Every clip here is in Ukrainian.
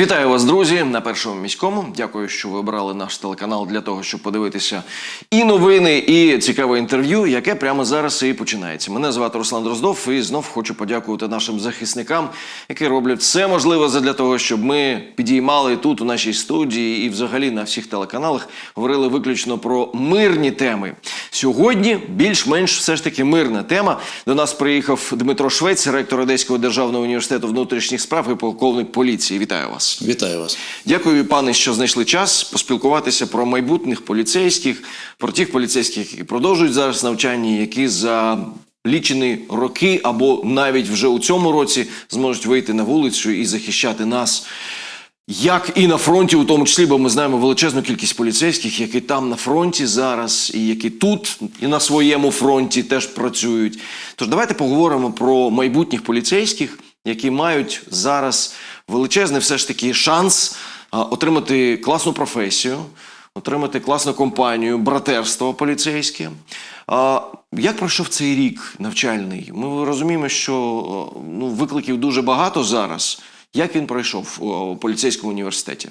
Вітаю вас, друзі, на першому міському. Дякую, що ви обрали наш телеканал для того, щоб подивитися і новини, і цікаве інтерв'ю, яке прямо зараз і починається. Мене звати Руслан Дроздов, і знов хочу подякувати нашим захисникам, які роблять все можливе для того, щоб ми підіймали тут у нашій студії і взагалі на всіх телеканалах говорили виключно про мирні теми. Сьогодні більш-менш все ж таки мирна тема. До нас приїхав Дмитро Швець, ректор Одеського державного університету внутрішніх справ і полковник поліції. Вітаю вас. Вітаю вас. Дякую, пане, що знайшли час поспілкуватися про майбутніх поліцейських, про тих поліцейських, які продовжують зараз навчання, які за лічені роки або навіть вже у цьому році зможуть вийти на вулицю і захищати нас. Як і на фронті, у тому числі, бо ми знаємо величезну кількість поліцейських, які там на фронті зараз, і які тут і на своєму фронті теж працюють. Тож давайте поговоримо про майбутніх поліцейських, які мають зараз величезний все ж таки шанс отримати класну професію, отримати класну компанію, братерство поліцейське. Як пройшов цей рік навчальний? Ми розуміємо, що ну, викликів дуже багато зараз. Як він пройшов у поліцейському університеті?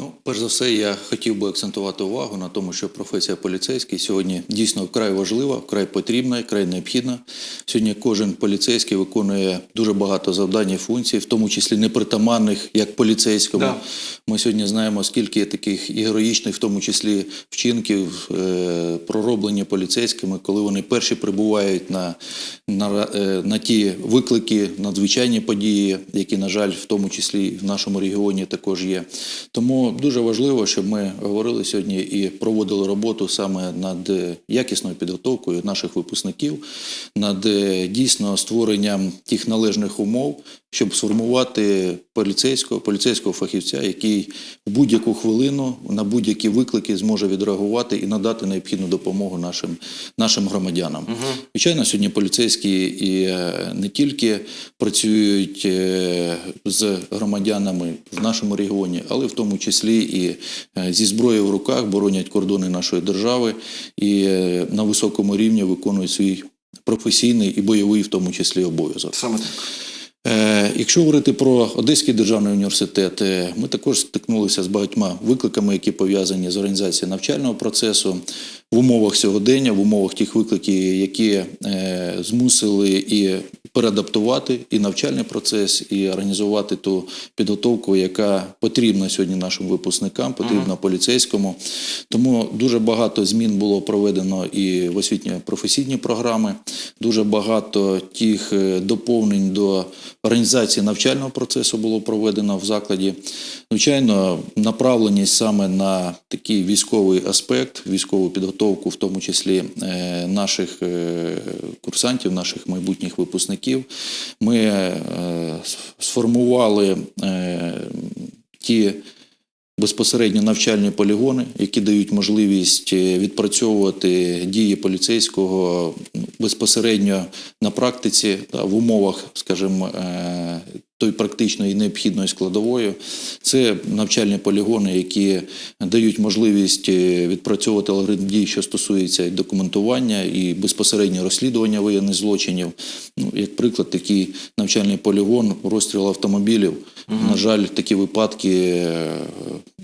Ну, перш за все, я хотів би акцентувати увагу на тому, що професія поліцейський сьогодні дійсно вкрай важлива, вкрай потрібна, вкрай необхідна. Сьогодні кожен поліцейський виконує дуже багато завдань і функцій, в тому числі непритаманних як поліцейському. Да. Ми сьогодні знаємо, скільки є таких і героїчних, в тому числі вчинків, е, пророблені поліцейськими, коли вони перші прибувають на, на, е, на ті виклики, надзвичайні події, які, на жаль, в тому числі в нашому регіоні також є. Тому дуже важливо, щоб ми говорили сьогодні і проводили роботу саме над якісною підготовкою наших випускників, над е, дійсно створенням тих належних умов, щоб сформувати поліцейського, поліцейського фахівця, який в будь-яку хвилину на будь-які виклики зможе відреагувати і надати необхідну допомогу нашим, нашим громадянам. Звичайно, сьогодні поліцейські і е, не тільки працюють е, з громадянами в нашому регіоні, але в тому числі і е, зі зброєю в руках боронять кордони нашої держави і на високому рівні виконують свій професійний і бойовий, в тому числі, обов'язок. Саме так. Е, Якщо говорити про Одеський державний університет, е, ми також стикнулися з багатьма викликами, які пов'язані з організацією навчального процесу. В умовах сьогодення, в умовах тих викликів, які е, змусили і переадаптувати і навчальний процес, і організувати ту підготовку, яка потрібна сьогодні нашим випускникам, потрібна поліцейському. Тому дуже багато змін було проведено і в освітньо-професійні програми, дуже багато тих е, доповнень до організації навчального процесу було проведено в закладі. Звичайно, направленість саме на такий військовий аспект, військову підготовку, в тому числі е, наших е, курсантів, наших майбутніх випускників. Ми е, сформували е, ті безпосередньо навчальні полігони, які дають можливість е, відпрацьовувати дії поліцейського безпосередньо на практиці та в умовах, скажімо, е, той практичної необхідної складової. Це навчальні полігони, які дають можливість е, відпрацьовувати алгоритм дій, що стосується документування і безпосередньо розслідування воєнних злочинів. Ну, як приклад, такий навчальний полігон розстріл автомобілів. На жаль, такі випадки е,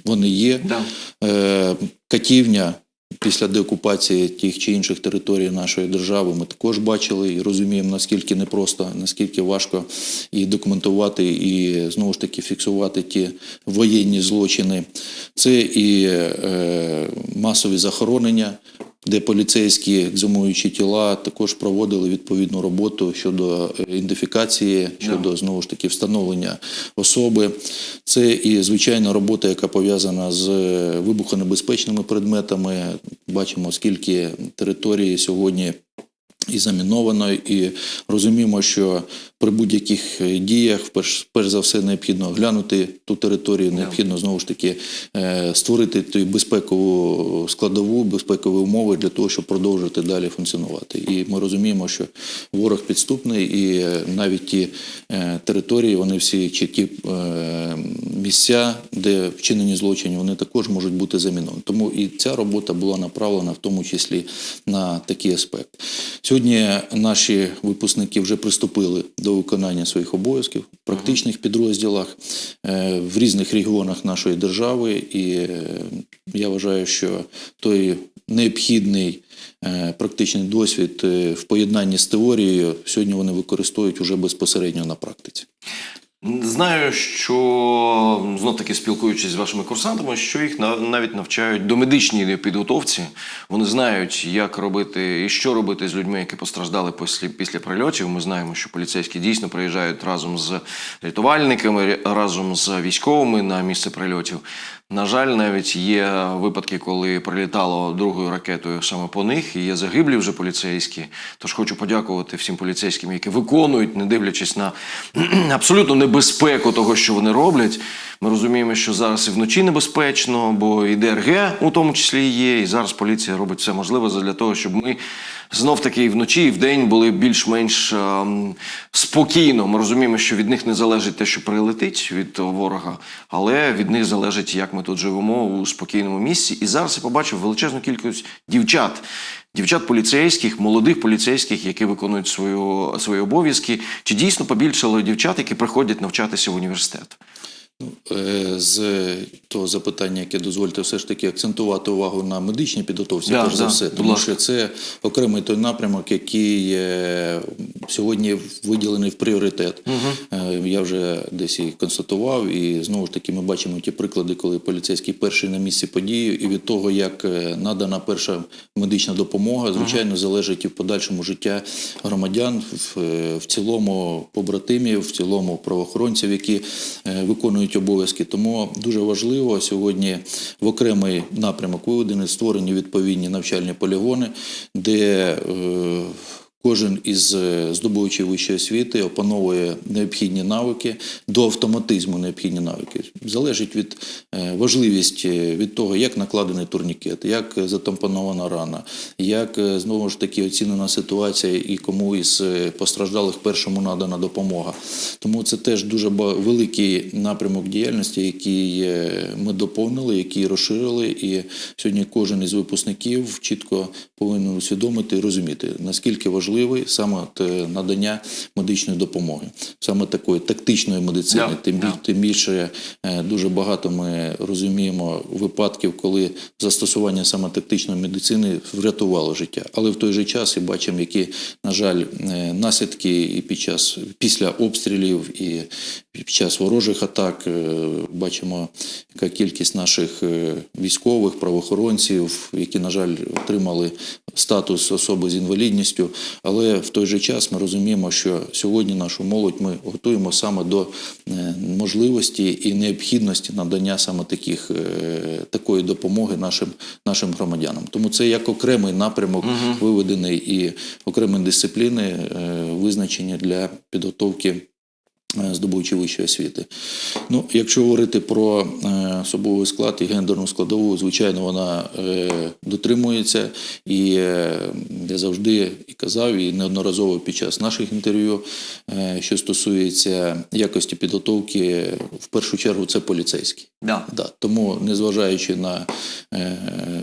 вони є. Да. Е, Катівня після деокупації тих чи інших територій нашої держави ми також бачили і розуміємо, наскільки непросто, наскільки важко і документувати, і знову ж таки фіксувати ті воєнні злочини. Це і е, масові захоронення. Де поліцейські екзумуючи тіла також проводили відповідну роботу щодо е, ідентифікації, щодо знову ж таки встановлення особи. Це і звичайна робота, яка пов'язана з е, вибухонебезпечними предметами. Бачимо, скільки території сьогодні і заміновано, і розуміємо, що при будь-яких е, діях, перш, перш за все, необхідно оглянути ту територію, необхідно знову ж таки е, створити ту безпекову складову, безпекові умови для того, щоб продовжити далі функціонувати. І ми розуміємо, що ворог підступний, і е, навіть ті території, вони всі чи ті місця, де вчинені злочини, вони також можуть бути заміновані. Тому і ця робота була направлена в тому числі на такий аспект. Сьогодні наші випускники вже приступили до виконання своїх обов'язків в практичних підрозділах е, в різних регіонах нашої держави. І е, я вважаю, що той необхідний е, практичний досвід в поєднанні з теорією сьогодні вони використовують уже безпосередньо на практиці. Знаю, що знов таки спілкуючись з вашими курсантами, що їх на- навіть навчають до медичній підготовці. Вони знають, як робити і що робити з людьми, які постраждали після, після прильотів. Ми знаємо, що поліцейські дійсно приїжджають разом з рятувальниками, разом з військовими на місце прильотів. На жаль, навіть є випадки, коли прилітало другою ракетою саме по них, і є загиблі вже поліцейські. Тож хочу подякувати всім поліцейським, які виконують, не дивлячись на абсолютну небезпеку того, що вони роблять. Ми розуміємо, що зараз і вночі небезпечно, бо і ДРГ у тому числі є, і зараз поліція робить все можливе для того, щоб ми знов таки і вночі, і вдень були більш-менш ем, спокійно. Ми розуміємо, що від них не залежить те, що прилетить від ворога, але від них залежить, як ми тут живемо у спокійному місці. І зараз я побачив величезну кількість дівчат. Дівчат поліцейських, молодих поліцейських, які виконують свою, свої обов'язки. Чи дійсно побільшало дівчат, які приходять навчатися в університет? Е, З того запитання, яке дозвольте все ж таки акцентувати увагу на медичній підготовці, Да, перш за да, все, тому що це окремий той напрямок, який сьогодні виділений в пріоритет. Е, Я вже десь і констатував, і знову ж таки ми бачимо ті приклади, коли поліцейський перший на місці події, і від того, як е, надана перша медична допомога, звичайно, залежить і в подальшому життя громадян в, в цілому побратимів, в цілому правоохоронців, які е, виконують обов'язки. Тому дуже важливо сьогодні в окремий напрямок виведені створені відповідні навчальні полігони, де е, Кожен із е, здобувачів вищої освіти опановує необхідні навики до автоматизму необхідні навики. Залежить від е, важливість е, від того, як накладений турнікет, як затампонована рана, як знову ж таки оцінена ситуація і кому із постраждалих першому надана допомога. Тому це теж дуже великий напрямок діяльності, який ми доповнили, який розширили. І сьогодні кожен із випускників чітко повинен усвідомити і розуміти, наскільки важливий саме от, е, надання медичної допомоги, саме такої тактичної медицини. Да, Тим, біль- тим більше е, дуже багато ми розуміємо випадків, коли застосування саме тактичної медицини врятувало життя. Але в той же час і бачимо, які, на жаль, е, наслідки і під час після обстрілів, і під час ворожих атак бачимо, яка кількість наших військових, правоохоронців, які, на жаль, отримали статус особи з інвалідністю. Але в той же час ми розуміємо, що сьогодні нашу молодь ми готуємо саме до е, можливості і необхідності надання саме таких, е, такої допомоги нашим, нашим громадянам. Тому це як окремий напрямок виведений і окремі дисципліни е, визначені для підготовки е, здобувачів вищої освіти. Ну, якщо говорити про е, особовий склад і гендерну складову, звичайно, вона е, дотримується. І я завжди і казав, і неодноразово під час наших інтерв'ю, що стосується якості підготовки, в першу чергу це поліцейські. Да. Да, тому, незважаючи на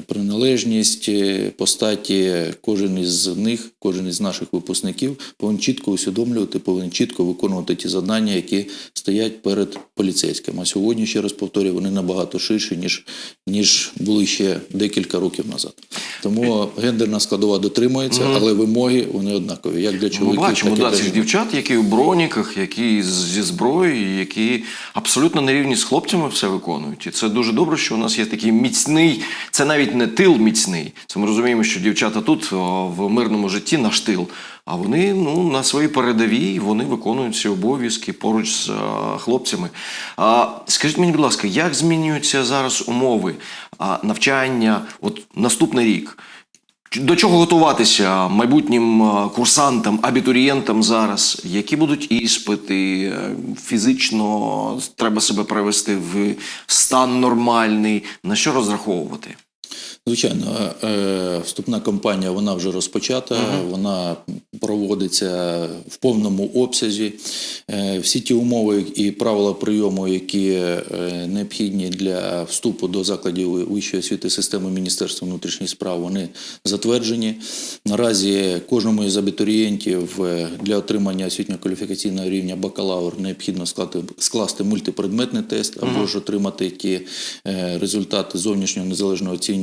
приналежність е, по статі, кожен із них, кожен із наших випускників повинен чітко усвідомлювати, повинен чітко виконувати ті завдання, які стоять перед поліцейським. А сьогодні, ще раз повторюю, вони набагато ширші, ніж, ніж були ще декілька років назад. Тому гендерна складова дотримується, але вимоги вони однакові. Як для Ми бачимо так і да, цих дівчат, які у броніках, які зі зброєю, які абсолютно на рівні з хлопцями все виконують. І це дуже добре, що у нас є такий міцний, це навіть не тил міцний. Це ми розуміємо, що дівчата тут в мирному житті наш тил. А вони ну, на своїй передовій вони виконують ці обов'язки поруч з а, хлопцями. А, скажіть мені, будь ласка, як змінюються зараз умови а, навчання от наступний рік? До чого готуватися майбутнім е, курсантам, абітурієнтам зараз? Які будуть іспити? Е, Фізично треба себе привести в стан нормальний. На що розраховувати? Звичайно, е, вступна кампанія вона вже розпочата, вона проводиться в повному обсязі. Е, Всі ті умови і правила прийому, які е, необхідні для вступу до закладів вищої освіти системи Міністерства внутрішніх справ, вони затверджені. Наразі кожному із абітурієнтів для отримання освітньо-кваліфікаційного рівня бакалавр необхідно склати, скласти мультипредметний тест або ж отримати ті результати зовнішнього незалежного оцінювання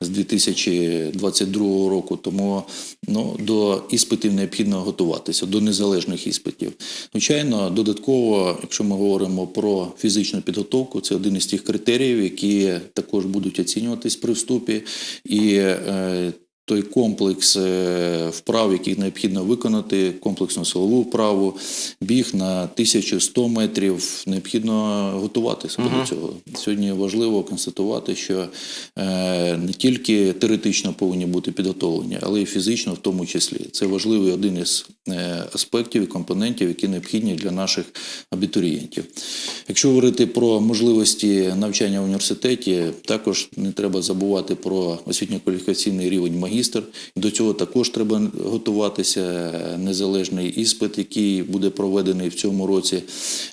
з 2022 року. Тому ну, до іспитів необхідно готуватися, до незалежних іспитів. Звичайно, додатково, якщо ми говоримо про фізичну підготовку, це один із тих критеріїв, які також будуть оцінюватись при вступі. І е, той комплекс е, вправ, які необхідно виконати, комплексну силову вправу, біг на 1100 метрів, необхідно готуватися до цього. Сьогодні важливо констатувати, що е, не тільки теоретично повинні бути підготовлені, але й фізично в тому числі. Це важливий один із е, аспектів і компонентів, які необхідні для наших абітурієнтів. Якщо говорити про можливості навчання в університеті, також не треба забувати про освітньо-кваліфікаційний рівень магістр. До цього також треба готуватися. Незалежний іспит, який буде проведений в цьому році,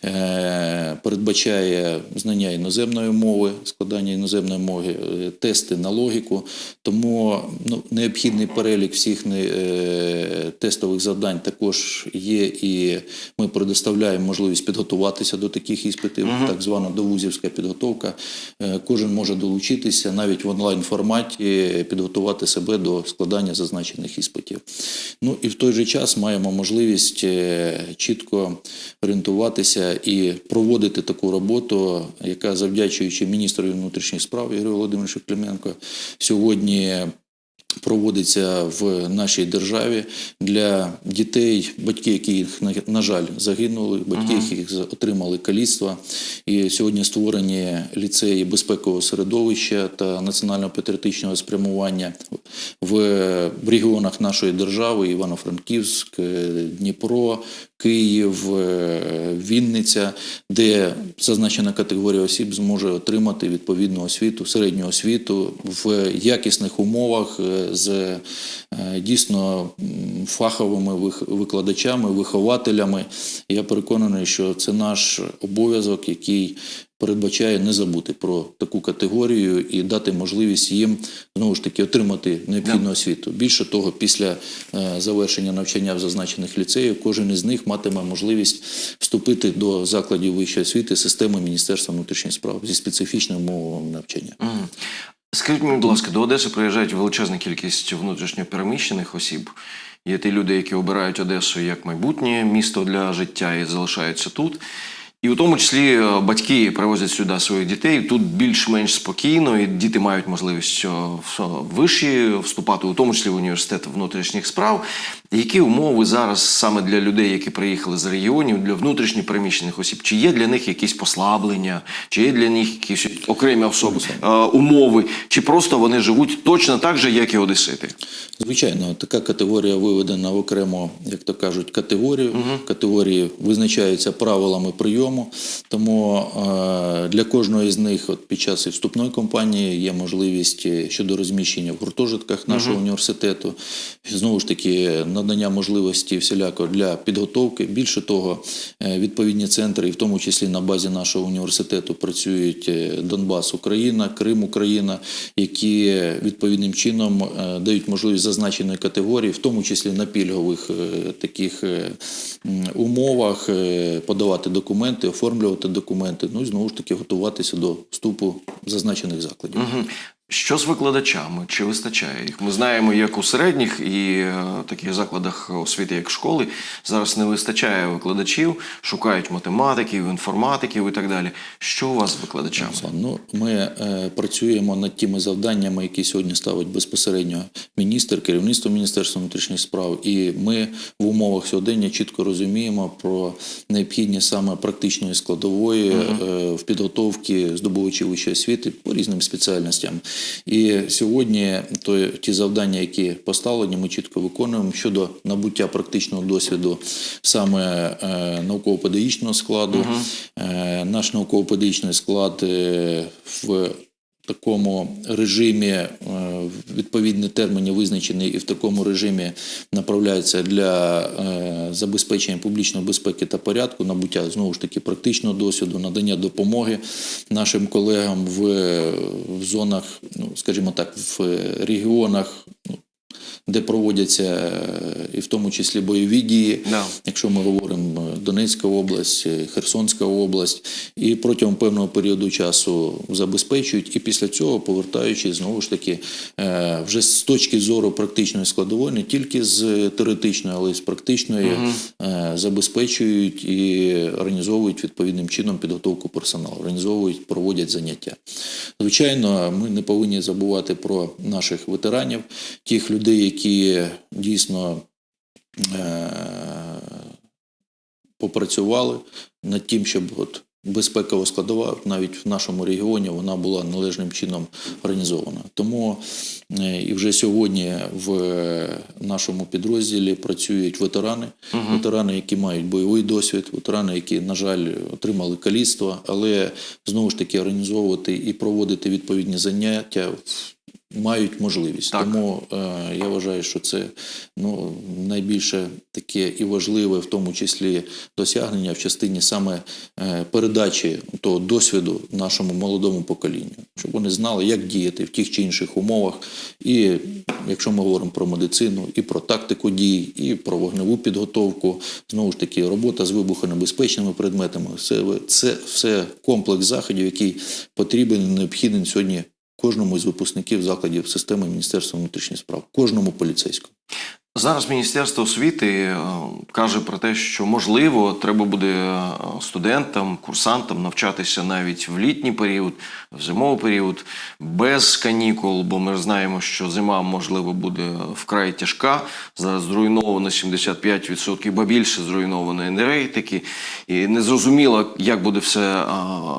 е, передбачає знання іноземної мови, складання іноземної мови, е, тести на логіку. Тому ну, необхідний перелік всіх е, тестових завдань також є, і ми предоставляємо можливість підготуватися до таких іспитів, так звана довузівська підготовка. Е, Кожен може долучитися навіть в онлайн форматі, підготувати себе до складання зазначених іспитів. Ну і в той же час маємо можливість е, чітко орієнтуватися і проводити таку роботу, яка завдячуючи міністрові внутрішніх справ Ігорю Володимировичу Клименко, сьогодні проводиться в нашій державі для дітей, батьки, яких на, жаль загинули, батьки, які отримали каліцтва. І сьогодні створені ліцеї безпекового середовища та національно-патріотичного спрямування в, в регіонах нашої держави: Івано-Франківськ, е, Дніпро. Київ, е, Вінниця, де зазначена категорія осіб зможе отримати відповідну освіту, середню освіту в якісних умовах е, з е, дійсно фаховими викладачами, вихователями. Я переконаний, що це наш обов'язок, який передбачає не забути про таку категорію і дати можливість їм знову ж таки отримати необхідну освіту. Більше того, після е, завершення навчання в зазначених ліцеїв, кожен із них матиме можливість вступити до закладів вищої освіти системи Міністерства внутрішніх справ зі специфічним умовами навчання. Скажіть мені, будь ласка, до Одеси приїжджають величезна кількість внутрішньо переміщених осіб. Є ті люди, які обирають Одесу як майбутнє місто для життя і залишаються тут. І у тому числі е, батьки привозять сюди своїх дітей. Тут більш-менш спокійно, і діти мають можливість е, в виші вступати, у тому числі в університет внутрішніх справ. Які умови зараз саме для людей, які приїхали з регіонів, для внутрішньо переміщених осіб? Чи є для них якісь послаблення, чи є для них якісь окремі особи, е, умови, чи просто вони живуть точно так же, як і одесити? Звичайно, така категорія виведена в окремо, як то кажуть, категорію. Категорії визначаються правилами прийому. Тому е, для кожного з них, от під час і вступної кампанії, є можливість е, щодо розміщення в гуртожитках нашого університету. Знову ж таки, надання можливості всіляко для підготовки. Більше того, е, відповідні центри, і в тому числі на базі нашого університету, працюють Донбас, Україна, Крим, Україна, які відповідним чином дають можливість зазначеної категорії, в тому числі на пільгових таких умовах, подавати документи, оформлювати документи, ну і знову ж таки готуватися до вступу зазначених закладів. Мгм. Що з викладачами? Чи вистачає їх? Ми знаємо, як у середніх і е, таких закладах освіти, як школи, зараз не вистачає викладачів, шукають математиків, інформатиків і так далі. Що у вас з викладачами? Ну, ми е, працюємо над тими завданнями, які сьогодні ставить безпосередньо міністр, керівництво Міністерства внутрішніх справ. І ми в умовах сьогодення чітко розуміємо про необхідність саме практичної складової е, в підготовці здобувачів вищої освіти по різним спеціальностям. І сьогодні то, ті завдання, які поставлені, ми чітко виконуємо щодо набуття практичного досвіду саме е, науково-педагогічного складу. Е, наш науково-педагогічний склад е, в такому режимі е, відповідні терміни визначені і в такому режимі направляються для е, забезпечення публічної безпеки та порядку, набуття знову ж таки практичного досвіду, надання допомоги нашим колегам в, зонах, ну скажімо так, в регіонах. Де проводяться е, і в тому числі бойові дії, Да. якщо ми говоримо е, Донецька область, е, Херсонська область, і протягом певного періоду часу забезпечують, і після цього повертаючись знову ж таки вже з точки зору практичної складової, не тільки з теоретичної, але й з практичної, е, забезпечують і організовують відповідним чином підготовку персоналу, організовують, проводять заняття. Звичайно, ми не повинні забувати про наших ветеранів, тих людей, які дійсно е, попрацювали над тим, щоб от безпекова складова навіть в нашому регіоні вона була належним чином організована. Тому е, і вже сьогодні в нашому підрозділі працюють ветерани, ветерани, які мають бойовий досвід, ветерани, які, на жаль, отримали каліцтво, але знову ж таки організовувати і проводити відповідні заняття. Мають можливість, Так. тому е, я вважаю, що це ну найбільше таке і важливе, в тому числі досягнення в частині саме е, передачі того досвіду нашому молодому поколінню, щоб вони знали, як діяти в тих чи інших умовах. І якщо ми говоримо про медицину, і про тактику дій, і про вогневу підготовку, знову ж таки, робота з вибухонебезпечними предметами, це, це все комплекс заходів, який потрібен і необхідний сьогодні кожному з випускників закладів системи Міністерства внутрішніх справ, кожному поліцейському. Зараз Міністерство освіти е, каже про те, що можливо треба буде е, студентам, курсантам навчатися навіть в літній період, в зимовий період, без канікул, бо ми знаємо, що зима можливо буде вкрай тяжка. Зараз зруйновано 75%, бо більше зруйновано енергетики, і незрозуміло, як буде все,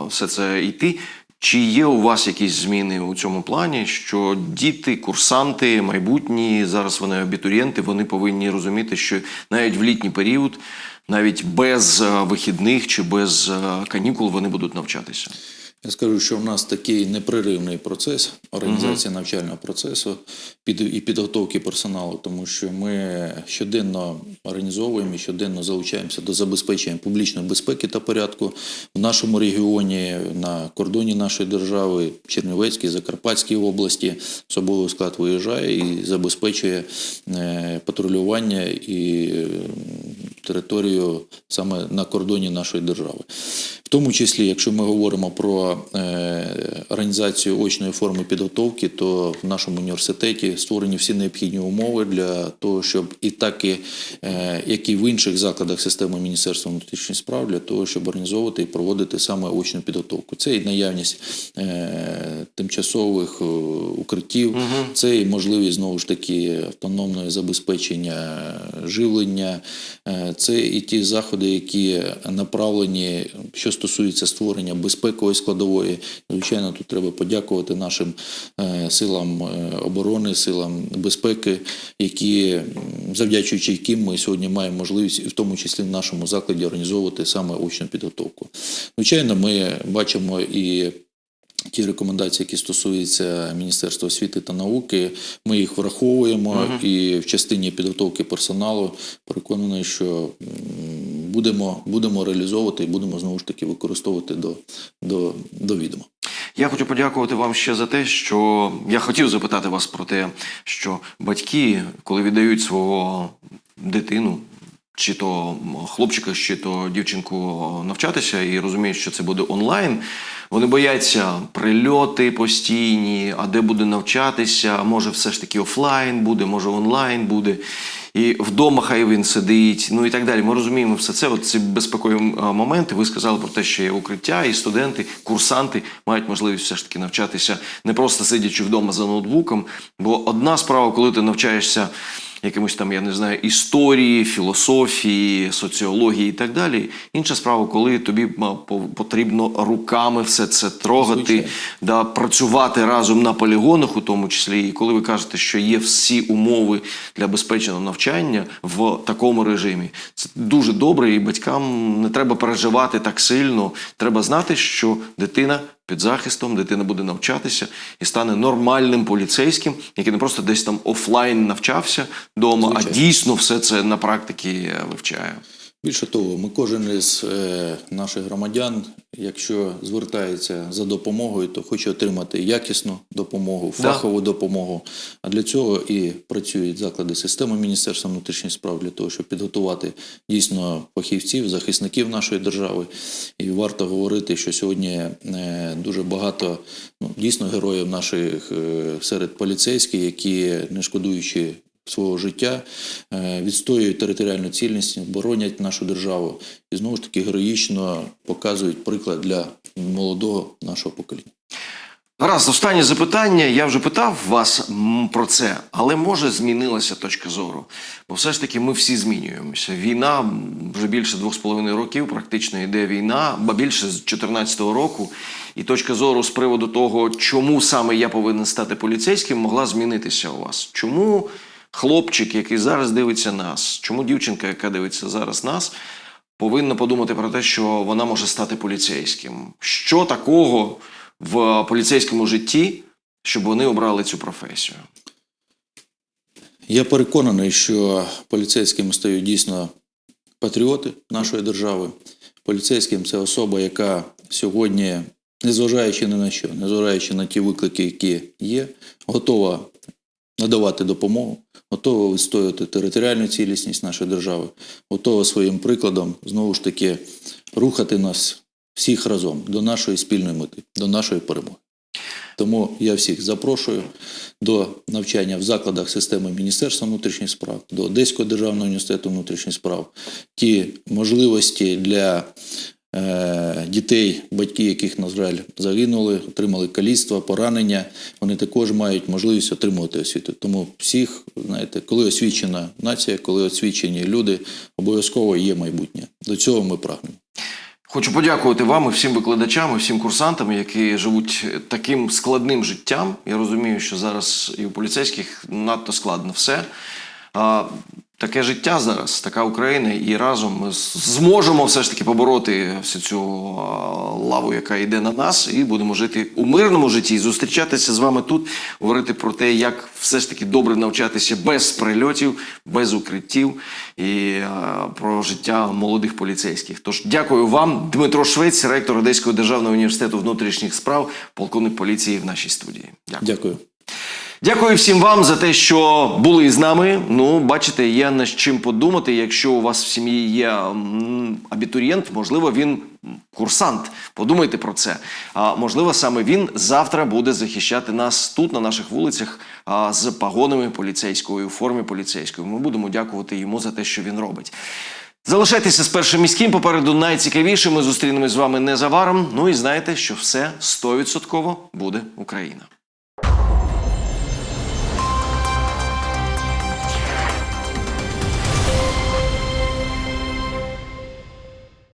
все це йти. Чи є у вас якісь зміни у цьому плані, що діти, курсанти, майбутні, зараз вони абітурієнти, вони повинні розуміти, що навіть в літній період, навіть без е, вихідних чи без е, канікул вони будуть навчатися? Я скажу, що в нас такий непреривний процес організації навчального процесу під, і підготовки персоналу, тому що ми щоденно організовуємо і щоденно залучаємося до забезпечення публічної безпеки та порядку в нашому регіоні, на кордоні нашої держави, Чернівецькій, Закарпатській області. Особовий склад виїжджає і забезпечує е, патрулювання і е, територію саме на кордоні нашої держави. В тому числі, якщо ми говоримо про е, організацію очної форми підготовки, то в нашому університеті створені всі необхідні умови для того, щоб і так, і, е, як і в інших закладах системи Міністерства внутрішніх справ, для того, щоб організовувати і проводити саме очну підготовку. Це і наявність е, тимчасових укриттів, це і можливість знову ж таки автономного забезпечення живлення, це і ті заходи, які направлені, що стосується створення безпекової складової. Звичайно, тут треба подякувати нашим е, силам е, оборони, силам безпеки, які завдячуючи яким ми сьогодні маємо можливість, в тому числі в нашому закладі, організовувати саме очну підготовку. Звичайно, ми бачимо і ті рекомендації, які стосуються Міністерства освіти та науки, ми їх враховуємо і в частині підготовки персоналу переконаний, що будемо, будемо реалізовувати і будемо знову ж таки використовувати до, до, до відома. Я хочу подякувати вам ще за те, що я хотів запитати вас про те, що батьки, коли віддають свого дитину, чи то хлопчика, чи то дівчинку навчатися і розуміють, що це буде онлайн. Вони бояться прильоти постійні, а де буде навчатися, може все ж таки офлайн буде, може онлайн буде. І вдома хай він сидить, ну і так далі. Ми розуміємо все це. От ці безпекові моменти. Ви сказали про те, що є укриття, і студенти, курсанти мають можливість все ж таки навчатися не просто сидячи вдома за ноутбуком. Бо одна справа, коли ти навчаєшся якимось там, я не знаю, історії, філософії, соціології і так далі. Інша справа, коли тобі потрібно руками все це трогати, да, працювати разом на полігонах, у тому числі. І коли ви кажете, що є всі умови для безпечного навчання в такому режимі, це дуже добре, і батькам не треба переживати так сильно. Треба знати, що дитина під захистом, дитина буде навчатися і стане нормальним поліцейським, який не просто десь там офлайн навчався вдома, а дійсно все це на практиці е, вивчає. Більше того, ми кожен із е, наших громадян, якщо звертається за допомогою, то хоче отримати якісну допомогу, Да. фахову допомогу. А для цього і працюють заклади системи Міністерства внутрішніх справ для того, щоб підготувати дійсно фахівців, захисників нашої держави. І варто говорити, що сьогодні е, дуже багато ну, дійсно героїв наших е, серед поліцейських, які не шкодуючи свого життя, е, відстоюють територіальну цілісність, боронять нашу державу і знову ж таки героїчно показують приклад для молодого нашого покоління. Гаразд, останнє запитання. Я вже питав вас про це, але може змінилася точка зору. Бо все ж таки ми всі змінюємося. Війна вже більше двох з половиною років, практично йде війна, ба більше з 2014 року. І точка зору з приводу того, чому саме я повинен стати поліцейським, могла змінитися у вас. Чому хлопчик, який зараз дивиться нас, чому дівчинка, яка дивиться зараз нас, повинна подумати про те, що вона може стати поліцейським? Що такого в поліцейському житті, щоб вони обрали цю професію? Я переконаний, що поліцейськими стають дійсно патріоти нашої держави. Поліцейським це особа, яка сьогодні, незважаючи ні на що, незважаючи на ті виклики, які є, готова надавати допомогу, готова відстоювати територіальну цілісність нашої держави, готова своїм прикладом знову ж таки рухати нас всіх разом до нашої спільної мети, до нашої перемоги. Тому я всіх запрошую до навчання в закладах системи Міністерства внутрішніх справ, до Одеського державного університету внутрішніх справ. Ті можливості для дітей, батьки яких, на жаль, загинули, отримали каліцтва, поранення, вони також мають можливість отримувати освіту. Тому всіх, знаєте, коли освічена нація, коли освічені люди, обов'язково є майбутнє. До цього ми прагнемо. Хочу подякувати вам і всім викладачам, і всім курсантам, які живуть таким складним життям. Я розумію, що зараз і у поліцейських надто складно все. А, таке життя зараз, така Україна, і разом ми зможемо все ж таки побороти всю цю лаву, яка йде на нас, і будемо жити у мирному житті, зустрічатися з вами тут, говорити про те, як все ж таки добре навчатися без прильотів, без укриттів і про життя молодих поліцейських. Тож дякую вам, Дмитро Швець, ректор Одеського державного університету внутрішніх справ, полковник поліції в нашій студії. Дякую. Дякую. Дякую всім вам за те, що були з нами. Ну, бачите, є над чим подумати. Якщо у вас в сім'ї є абітурієнт, можливо, він курсант. Подумайте про це. А можливо, саме він завтра буде захищати нас тут, на наших вулицях, а, з погонами поліцейської формі поліцейської. Ми будемо дякувати йому за те, що він робить. Залишайтеся з першим міським. Попереду найцікавіше. Ми зустрінемось з вами незабаром. Ну і знайте, що все 100% буде Україна.